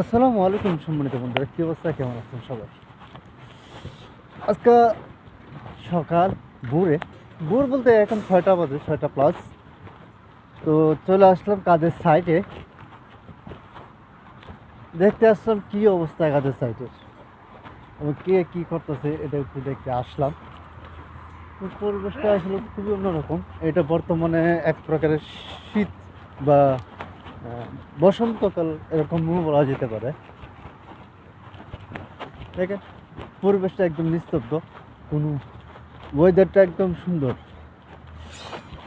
আসসালামু আলাইকুম সম্মানিত বন্ধুরা, কী অবস্থা? কেমন আছেন সবাই? আজকে সকাল, ভোরে। ভোর বলতে এখন ছয়টা বাজে, ছয়টা প্লাস তো চলে আসলাম কাজের সাইটে দেখতে আসলাম কি অবস্থা কাজের সাইটের এবং কে কী করতেছে, এটা একটু দেখতে আসলাম। পরিবেশটা আসলে খুবই অন্যরকম। এটা বর্তমানে এক প্রকারের শীত বা বসন্তকাল এরকম বলা যেতে পারে। দেখেন, পরিবেশটা একদম নিস্তব্ধ, কোনো ওয়েদারটা একদম সুন্দর।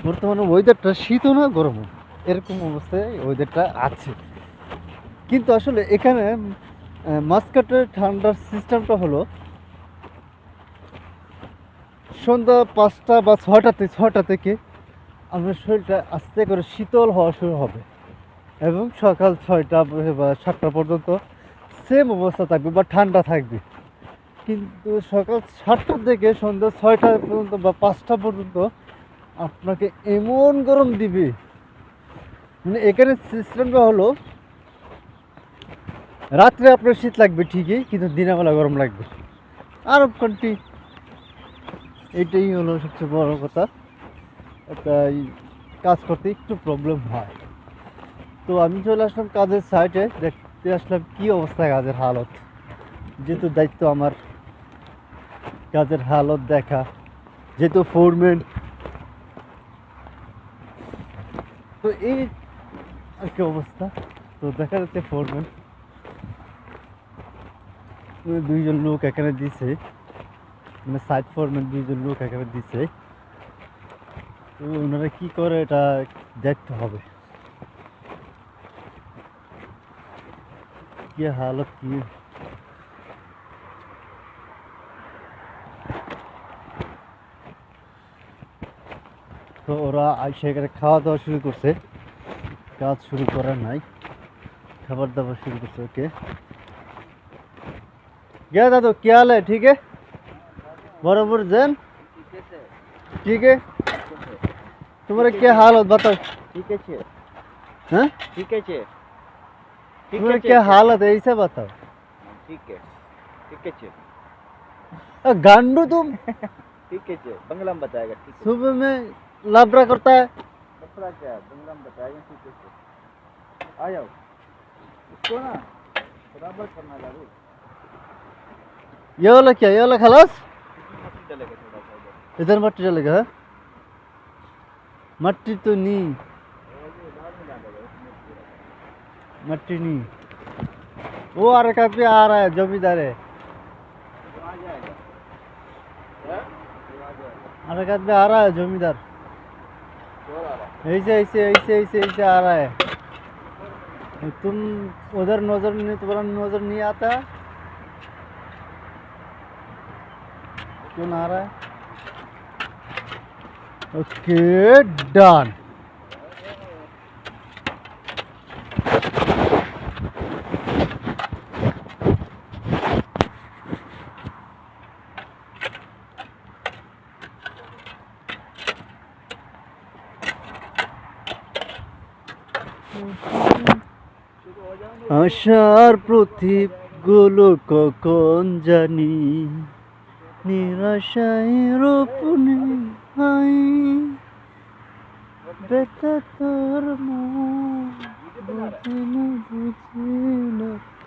বর্তমানে ওয়েদারটা শীতও না, গরমও। এরকম অবস্থায় ওয়েদারটা আছে। কিন্তু আসলে এখানে মাসকাটের ঠান্ডার সিস্টেমটা হলো, সন্ধ্যা পাঁচটা বা ছয়টাতে ছটা থেকে আপনার শরীরটা আস্তে করে শীতল হওয়া শুরু হবে। এবং সকাল ছয়টা বা সাতটা পর্যন্ত সেম অবস্থা থাকবে বা ঠান্ডা থাকবে। কিন্তু সকাল সাতটা থেকে সন্ধ্যা ছয়টা পর্যন্ত বা পাঁচটা পর্যন্ত আপনাকে এমন গরম দিবে। মানে এখানে সিস্টেমটা হলো, রাত্রে আপনার শীত লাগবে ঠিকই, কিন্তু দিনের বেলা গরম লাগবে। আরব কান্ট্রি এটাই হলো সবচেয়ে বড় কথা। তাই কাজ করতে একটু প্রবলেম হয়। তো আমি চলে আসলাম কাজের সাইটে দেখতে আসলাম কি অবস্থা কাজের হালত। যেহেতু দায়িত্ব আমার কাজের হালত দেখা। যেহেতু ফোরম্যান তো এই আর কি অবস্থা। তো দেখা যাচ্ছে ফোরম্যান দুইজন লোক এখানে দিছে। মানে সাইড ফোরম্যান দুইজন লোক এখানে দিছে। তো ওনারা কি করে এটা দেখতে হবে। یہ حالت کی তো ওরা আইসে এখানে খাওয়া দাওয়া শুরু করছে কাজ শুরু করার নাই খাবার দাবার শুরু করছে ওকে گیا تھا تو کیا لے ٹھیک ہے؟ برابر زین؟ ٹھیک ہے؟ تمہارے کیا حالت بتاؤ۔ ٹھیک ہے ہاں؟ ٹھیک ہے کیا حالت ہے گانڈو تم؟ ٹھیک ہے بنگلہ بتائے گا صبح میں لابرا کرتا ہے۔ یہ والا کیا یہ والا خلاص؟ ادھر۔ مٹی ڈالے گا ہاں؟ مٹی تو نہیں۔ مٹنی وہ آ رہا ہے جو بھی ہے۔ حرکت آ رہا ہے زمیندار ایسے ایسے ایسے ایسے ایسے آ رہا ہے۔ تم ادھر نظر نہیں، تمہارا نظر نہیں آتا؟ کیوں نہ آ رہا ہے؟ اوکے، ڈن۔ আশার প্রদীপগুলো কখন জানি? নিরাশায় রোপণে হাই বেতার তোর মন বুঝি না বুঝি